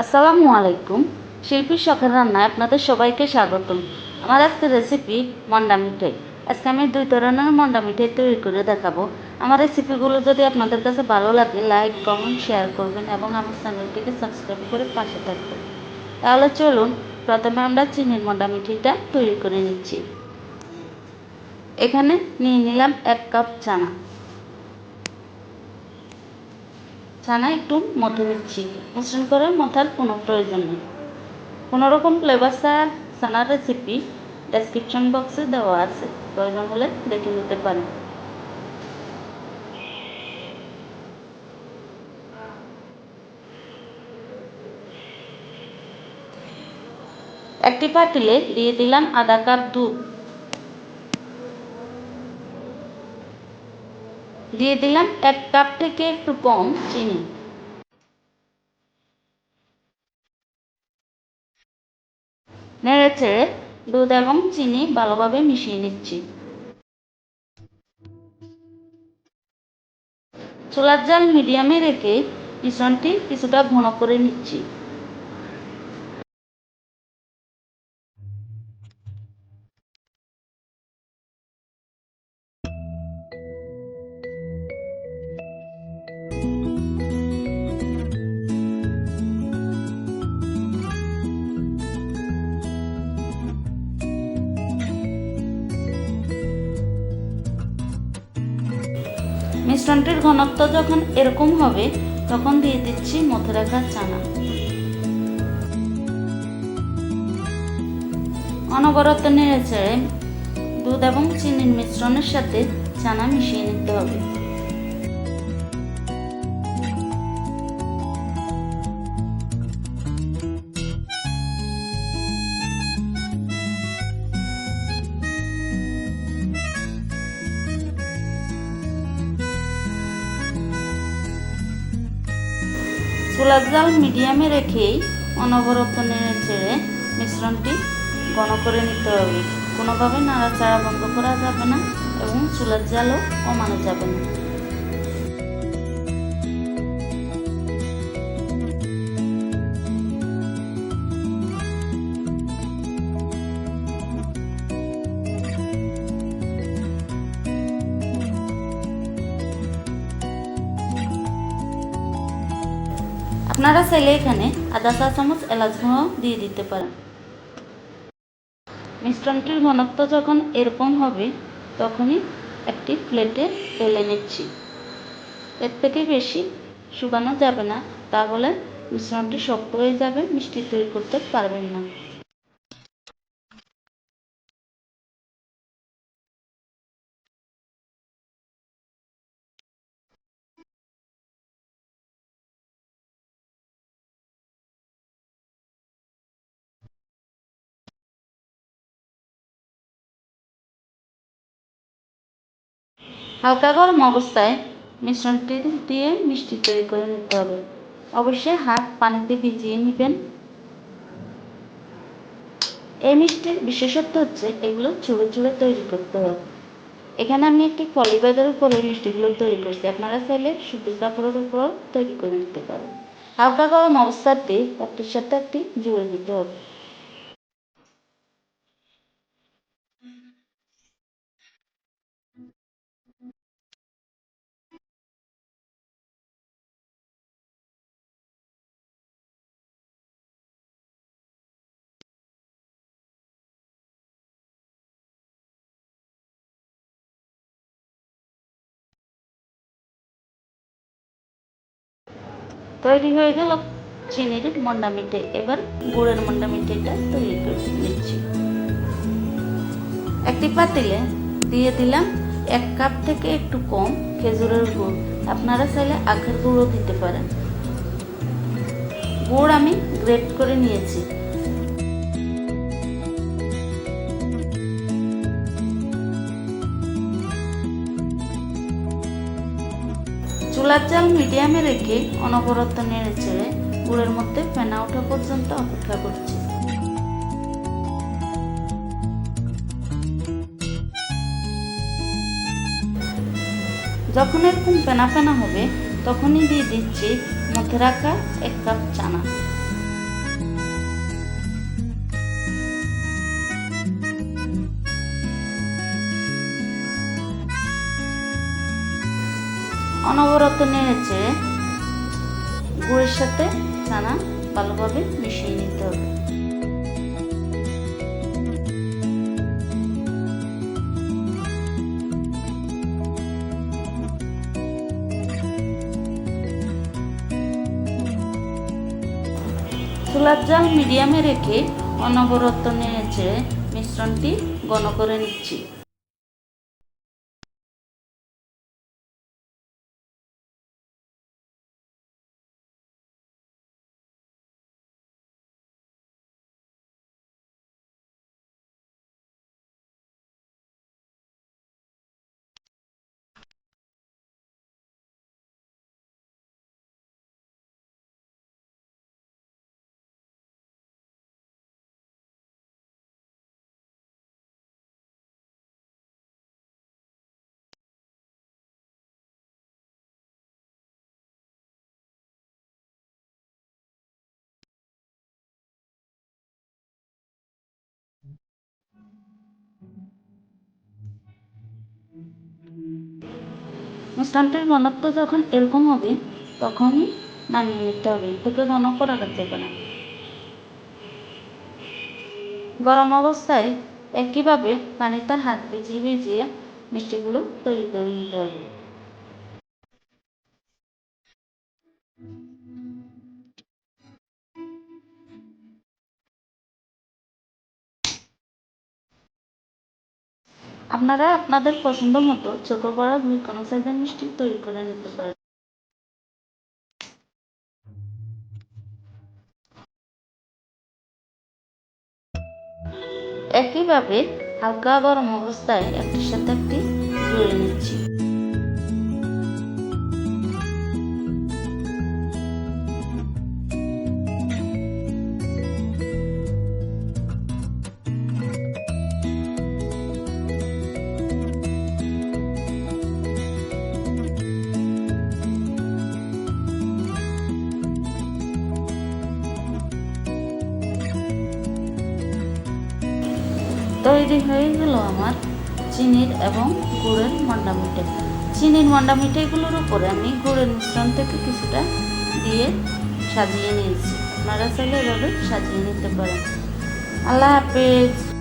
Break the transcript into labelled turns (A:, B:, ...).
A: আসসালামু আলাইকুম। শিল্পীর শখের রান্নায় আপনাদের সবাইকে স্বাগতম। আমার একটা রেসিপি মন্ডা মিঠাই। আজকে আমি দুই ধরনের মন্ডা মিঠাই তৈরি করে দেখাবো। আমার রেসিপিগুলো যদি আপনাদের কাছে ভালো লাগে লাইক কমেন্ট শেয়ার করবেন এবং আমার চ্যানেলটিকে সাবস্ক্রাইব করে পাশে থাকবেন। তাহলে চলুন, প্রথমে আমরা চিনির মন্ডা মিঠাইটা তৈরি করে নিচ্ছি। এখানে নিয়ে নিলাম এক কাপ চানা। ছানা একটু মথে নিচ্ছি মিশ্রণ করে মথার কোনো প্রয়োজন নেই। কোনো রকম ফ্লেভার ছাড়া ছানার রেসিপি ডেসক্রিপশন বক্সে দেওয়া আছে। প্রয়োজন হলে দেখে নিতে পারেন। একটি পাতিলে দিয়ে দিলাম আধা কাপ দুধ। দিয়ে দিলাম এক কাপ থেকে একটু কম চিনি। নেড়ে চেড়ে দুধ এবং চিনি ভালোভাবে মিশিয়ে নিচ্ছি। চুলার জাল মিডিয়ামে রেখে মিশ্রণটি কিছুটা ঘন করে নিচ্ছি। মিশ্রণটির ঘনত্ব যখন এরকম হবে, তখন দিয়ে দিচ্ছি মথুরা রাখার চানা। অনবরত নেড়ে ছেড়ে দুধ এবং চিনির মিশ্রণের সাথে চানা মিশিয়ে নিতে হবে। চুলার জাল মিডিয়ামে রেখেই অনবরত নেড়ে ছেড়ে মিশ্রণটি ঘন করে নিতে হবে। কোনোভাবে নাড়াচাড়া বন্ধ করা যাবে না এবং চুলার জালও কমানো যাবে না। আপনারা চাইলে এখানে আধা চা চামচ এলাচ গুঁড়ো দিয়ে দিতে পারেন। মিশ্রণটির ঘনত্ব যখন এরকম হবে, তখনই একটি প্লেটে ফেলে নিচ্ছি। এর থেকে বেশি শুকানো যাবে না, তাহলে মিশ্রণটি শক্ত হয়ে যাবে, মিষ্টি তৈরি করতে পারবেন না। হালকা গরম অবস্থায় মিশ্রণটি দিয়ে মিষ্টি তৈরি করে নিতে হবে। অবশ্যই হাত পানিতে ভিজিয়ে নেবেন। এই মিষ্টির বিশেষত্ব হচ্ছে এগুলো চুড়ে চুড়ে তৈরি করতে হবে এখানে আমি একটি পলিব্যাগের উপরে মিষ্টিগুলো তৈরি করছি। আপনারা চাইলে সুতির কাপড়ের উপর তৈরি করে নিতে পারেন। হালকা গরম অবস্থাতে একটির সাথে একটি জুড়ে দিতে হবে। তৈরি হয়ে গেল চিনির মন্ডা মিঠে এবার গুড়ের মন্ডা মিঠেটা তৈরি করে নিচ্ছি। একটি পাতিলে দিয়ে দিলাম এক কাপ থেকে একটু কম খেজুরের গুড়। আপনারা চাইলে আখের গুঁড়ও দিতে পারেন। গুড় আমি গ্রেট করে নিয়েছি। চুলার চাল মিডিয়ামে রেখে অনবরত নেড়ে চেড়ে গুড়ের মধ্যে ফেনা ওঠা পর্যন্ত অপেক্ষা করছি। যখন এরকম ফেনা ফেনা হবে, তখনই দিয়ে দিচ্ছি মধ্যে রাখা এক কাপ চানা। অনবরত নেড়েছে গুড়ের সাথে ছানা ভালোভাবে মিশিয়ে নিতে হবে। চুলার জাল মিডিয়ামে রেখে অনবরত নেড়েছে মিশ্রণটি ঘন করে নিচ্ছি। মিশ্রণটির ঘনত্ব যখন এরকম হবে তখনই নামিয়ে নিতে হবে। থেকে ঘন করা যাবে না। গরম অবস্থায় একইভাবে পানিতে হাত ভিজিয়ে ভিজিয়ে মিষ্টিগুলো তৈরি করে নিতে হবে। আপনারা আপনাদের পছন্দ মতো ছোট বড় দুই কোনো সাইজের মিষ্টি তৈরি করে নিতে পারেন। একইভাবে হালকা গরম অবস্থায় একটির সাথে একটি নিচ্ছি। তৈরি হয়ে গেল আমার চিনির এবং গুড়ের মন্ডা মিঠাই চিনির মন্ডা মিঠাইগুলোর উপরে আমি গুড়ের মিশ্রণ থেকে কিছুটা দিয়ে সাজিয়ে নিয়েছি। আপনারা চাইলে এভাবে সাজিয়ে নিতে পারেন। আল্লাহ হাফেজ।